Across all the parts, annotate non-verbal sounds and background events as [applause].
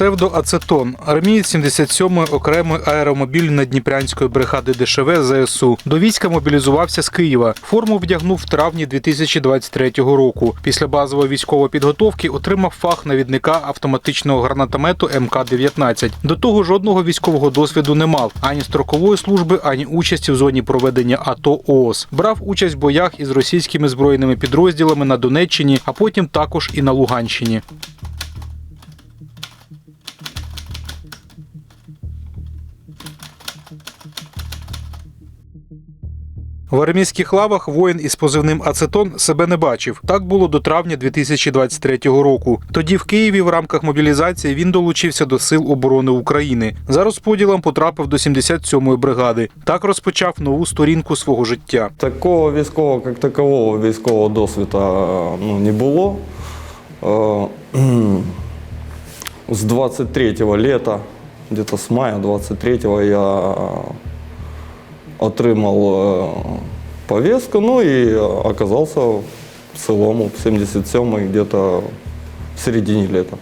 Псевдоацетон, армієць 77-ї окремої аеромобільно-дніпрянської бригади ДШВ ЗСУ. До війська мобілізувався з Києва. Форму вдягнув в травні 2023 року. Після базової військової підготовки отримав фах навідника автоматичного гранатомету МК-19. До того жодного військового досвіду не мав ані строкової служби, ані участі в зоні проведення АТО ООС. Брав участь в боях із російськими збройними підрозділами на Донеччині, а потім також і на Луганщині. В армійських лавах воїн із позивним Ацетон себе не бачив. Так було до травня 2023 року. Тоді в Києві в рамках мобілізації він долучився до Сил оборони України. За розподілом потрапив до 77-ї бригади. Так розпочав нову сторінку свого життя. Такого військового, як такового військового досвіду ну, не було. Е, [clears throat] З 23-го літа, где-то з мая 23-го я отримав е, повестку, ну и оказался в целом в 77-й где-то в середине лета.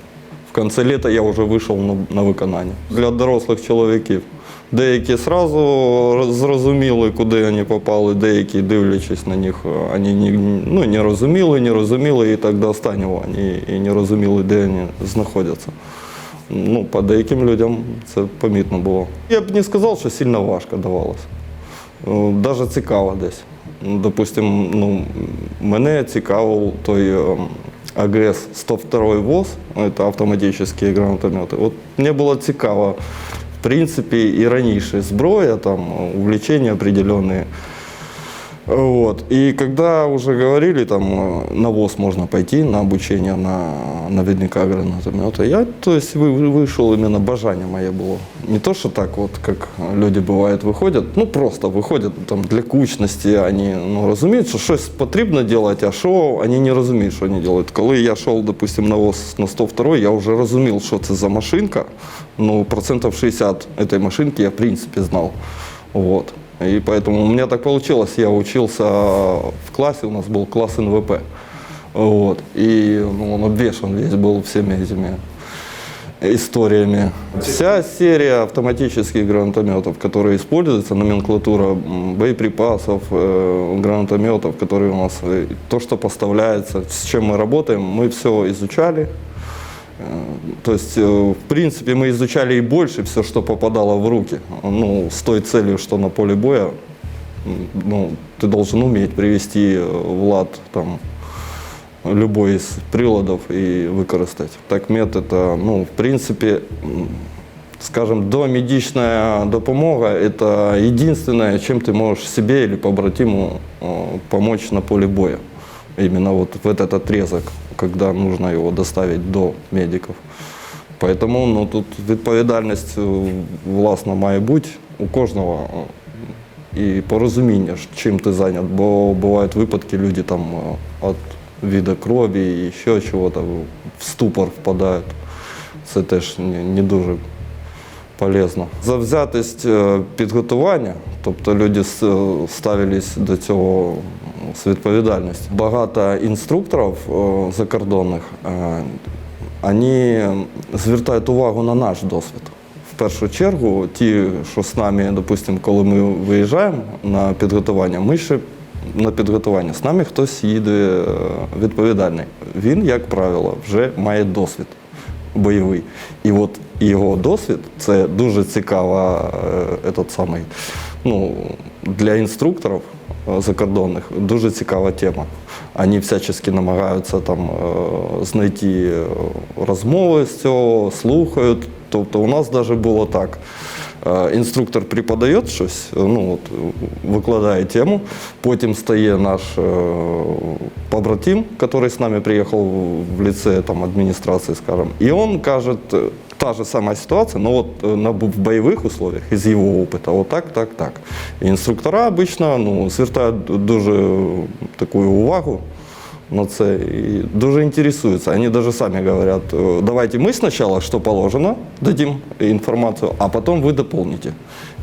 В конце лета я вже вийшов на, на виконання. Для дорослих чоловіків. Деякі одразу зрозуміли, куди вони попали, деякі, дивлячись на них, вони не, ну, не розуміли, не розуміли, і так до останнього вони і не розуміли, де вони знаходяться. Ну, по деяким людям це помітно було. Я б не сказав, що сильно важко давалося. Даже цікаво десь. Ну, Допустим, ну, мене цікавив той агрес АГС 102 ВОЗ, це автоматичні гранатомети. От мені було цікаво, в принципі, і раніше зброя, там, увлечення определенные. Вот. И когда уже говорили, там, э, на ВОЗ можно пойти на обучение на наведника гранатомета, я, то есть, вы- вышел именно бажание мое было. Не то, что так вот, как люди бывают выходят, ну, просто выходят там для кучності, они, ну, розуміють, що щось потрібно делать, а що, вони не розуміють, що вони делают. Коли я шел, допустим, на ВОЗ на 102, я вже розумів, що це за машинка, ну, процентов 60 этой машинки я, в принципе, знал. Вот. И поэтому у меня так получилось, я учился в классе, у нас был класс НВП. Вот. И ну, он обвешан весь был всеми этими историями. Вся серия автоматических гранатометов, которые используются, номенклатура боеприпасов, э, гранатометов, которые у нас, э, то, что поставляется, с чем мы работаем, мы все изучали. Э, То есть, э, в принципе, мы изучали и больше все, что попадало в руки. Ну, с той целью, что на поле боя ну, ты должен уметь привести э, в лад там, любой из приладов и використати. Так мед это, ну, в принципе, скажем, домедичная допомога – это единственное, чем ты можешь себе или побратиму помочь на поле боя. Именно вот в этот отрезок, когда нужно его доставить до медиков. Поэтому ну, тут відповідальність е, власна має бути у кожного е, і порозуміння, чим ти зайнят. Бо бувають випадки, люди там від віда крові і ще чого-то в ступор впадають. Це теж не, не дуже полезно. Завзятість е, підготування, тобто люди е, ставились до цього з відповідальністю. Багато інструкторів е, закордонних е, вони звертають увагу на наш досвід. В першу чергу, ті, що з нами, допустимо, коли ми виїжджаємо на підготування, ми ще на підготування. З нами хтось їде е, відповідальний. Він, як правило, вже має досвід бойовий. І от його досвід це дуже цікава е, этот самий, ну, для інструкторів закордонних дуже цікава тема. Вони всячески намагаються там е, знайти е, розмови з цього, слухають. Тобто у нас навіть було так. Е, Інструктор преподає щось, е, ну, от, е, викладає тему, потім стає наш е, побратим, який з нами приїхав в лице там, адміністрації, скажем, і він каже, е, та же сама ситуація, но от е, на, в бойових условиях із його опиту, от так, так, так. І інструктора обично ну, звертають дуже таку увагу на це і дуже інтересуються. Вони навіть самі говорять, «Е, давайте ми спочатку, що положено, дадим інформацію, а потім ви доповните.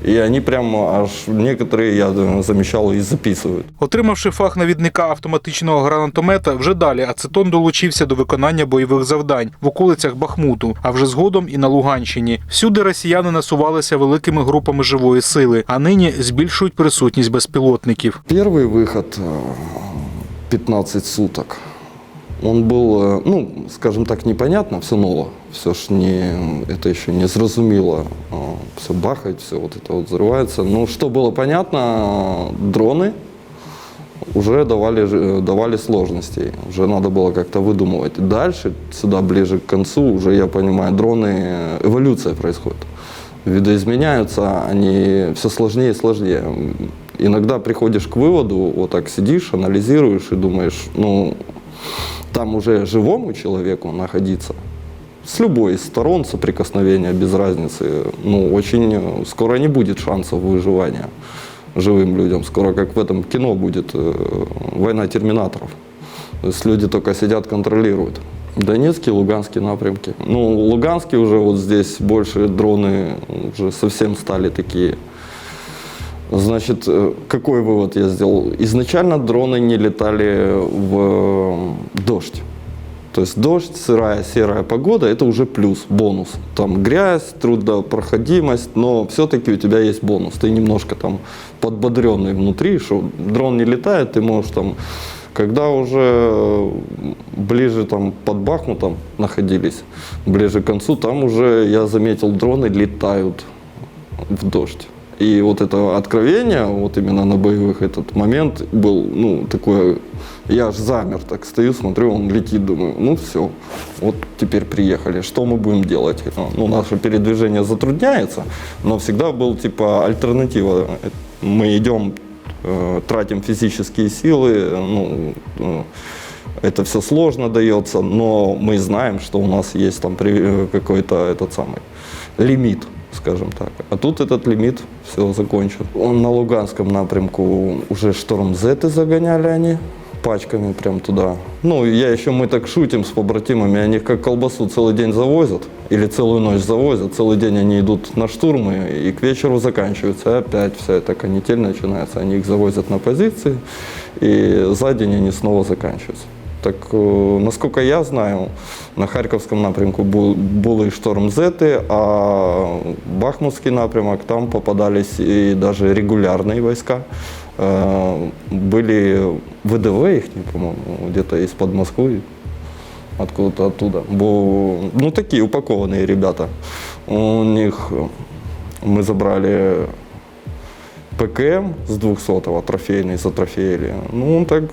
И они прямо аж некоторые, я думаю, замечал, и записывают. Отримавши фах навідника автоматичного гранатомета, вже далі ацетон долучився до виконання бойових завдань в околицях Бахмуту, а вже згодом і на Луганщині. Всюди росіяни насувалися великими групами живої сили, а нині збільшують присутність безпілотників. Первый выход э, 15 суток. Он был, э, ну, скажем так, непонятно, все ново. Все ж не, это еще не зразумело. Все бахает, все вот это вот взрывается. Ну, что было понятно, э, дроны уже давали, ж- давали сложностей. Уже надо было как-то выдумывать. Дальше, сюда ближе к концу, уже, я понимаю, дроны, э, эволюция происходит. Видоизменяются, они все сложнее и сложнее. Иногда приходишь к выводу, вот так сидишь, анализируешь и думаешь, ну, там уже живому человеку находиться с любой из сторон соприкосновения, без разницы, ну, очень э, скоро не будет шансов выживания живым людям. Скоро, как в этом кино будет, э, война терминаторов. То есть люди только сидят, контролируют. Донецкий, Луганский напрямки. Ну, Луганский уже вот здесь больше дроны уже совсем стали такие. Значит, э, какой вывод я сделал? Изначально дроны не летали в э, дождь. То есть дождь, сырая, серая погода – это уже плюс, бонус. Там грязь, трудопроходимость, но все-таки у тебя есть бонус. Ты немножко там подбодренный внутри, что дрон не летает, ты можешь там, когда уже э, ближе там под Бахмутом находились, ближе к концу, там уже я заметил, дроны летают в дождь. И вот это откровение, вот именно на боевых этот момент был, ну, такое, я аж замер, так стою, смотрю, он летит, думаю, ну все, вот теперь приехали, что мы будем делать? Ну, наше передвижение затрудняется, но всегда был типа альтернатива. Мы идем, э, тратим физические силы, ну, э, это все сложно дается, но мы знаем, что у нас есть там э, какой-то этот самый лимит, скажем так. А тут этот лимит все закончен. Он на Луганском напрямку уже шторм Зеты загоняли они пачками прям туда. Ну, я еще, мы так шутим с побратимами, они как колбасу целый день завозят, или целую ночь завозят, целый день они идут на штурмы, и к вечеру заканчиваются, и опять вся эта канитель начинается, они их завозят на позиции, и за день они снова заканчиваются. Так, е, насколько я знаю, на Харківському напрямку бу- були шторм Зети, а Бахмутський напрямок, там попадались и даже регулярные войска. Э, Были ВДВ их, по-моему, где-то из-под Москвы, откуда-то оттуда. Бо, ну, такие упакованные ребята. У них э, мы забрали ПКМ с 200-го, трофейный затрофеяли. Ну, он так,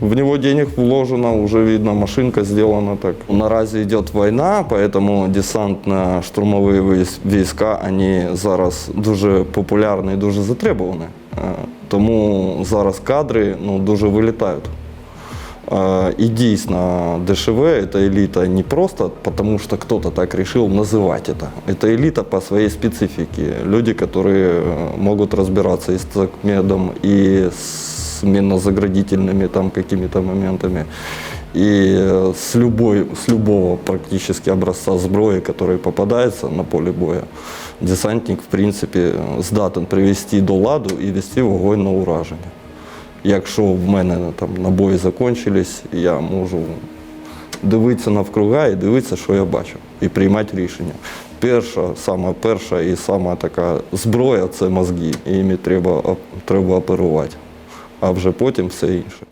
в него денег вложено, уже видно, машинка сделана так. Наразі йде війна, поэтому десантно-штурмові військ- війська, вони зараз дуже популярні і дуже затребувані. Е, Тому зараз кадри ну, дуже вилітають. Э, И дійсно, ДШВ – это элита не просто потому, что кто-то так решил называть это. Это элита по своей специфике. Люди, которые э, могут разбираться и с такмедом, и с минозаградительными там какими-то моментами, и э, с, любой, с любого практически образца зброї, который попадается на поле боя. Десантник, в принципе, э, здатен привести до ладу і вести вогонь на ураження. Якщо в мене там набої закінчились, я можу дивитися навкруга і дивитися, що я бачу, і приймати рішення. Перша, сама перша і сама така зброя це мозги, і їми треба, оп- треба оперувати, а вже потім все інше.